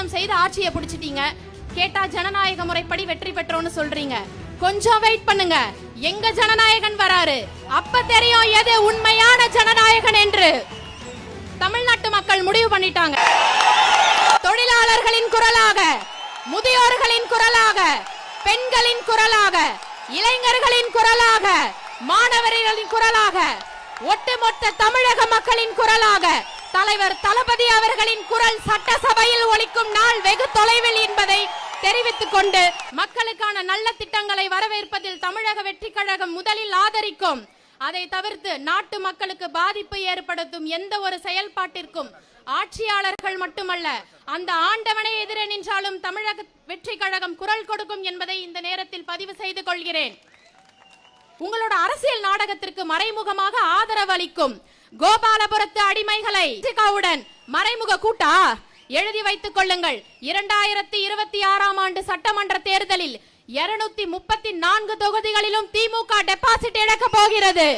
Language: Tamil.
விமர்சனம் செய்து ஆட்சியை பிடிச்சிட்டீங்க. கேட்டா ஜனநாயக முறைப்படி வெற்றி பெற்றோம்னு சொல்றீங்க. கொஞ்சம் வெயிட் பண்ணுங்க. எங்க ஜனநாயகன் வராரு? அப்ப தெரியும் எது உண்மையான ஜனநாயகன் என்று. தமிழ்நாட்டு மக்கள் முடிவு பண்ணிட்டாங்க. தொழிலாளர்களின் குரலாக முதியோர்களின் குரலாக பெண்களின் குரலாக இளைஞர்களின் குரலாக மாணவர்களின் குரலாக ஒட்டுமொத்த தமிழக மக்களின் குரலாக தலைவர் தளபதி அவர்களின் குரல் சட்டசபையில் ஒழிக்கும் நாள் வெகு தொலைவில் என்பதை தெரிவித்துக் கொண்டு மக்களுக்கான நல்ல திட்டங்களை வரவேற்பதில் தமிழக வெற்றி கழகம் முதலில் ஆதரிக்கும். அதை தவிர்த்து நாட்டு மக்களுக்கு பாதிப்பு ஏற்படுத்தும் எந்த ஒரு செயல்பாட்டிற்கும் ஆட்சியாளர்கள் மட்டுமல்ல அந்த ஆண்டவனை எதிரே நின்றாலும் தமிழக வெற்றி கழகம் குரல் கொடுக்கும் என்பதை இந்த நேரத்தில் பதிவு செய்து கொள்கிறேன். உங்களோட அரசியல் நாடகத்திற்கு மறைமுகமாக ஆதரவு அளிக்கும் கோபாலபுரத்து அடிமைகளை மறைமுக கூட்டா? எழுதி வைத்துக் கொள்ளுங்கள். இரண்டாயிரத்தி இருபத்தி ஆறாம் ஆண்டு சட்டமன்ற தேர்தலில் இருநூத்தி முப்பத்தி நான்கு தொகுதிகளிலும் திமுக டெபாசிட் இழக்க போகிறது.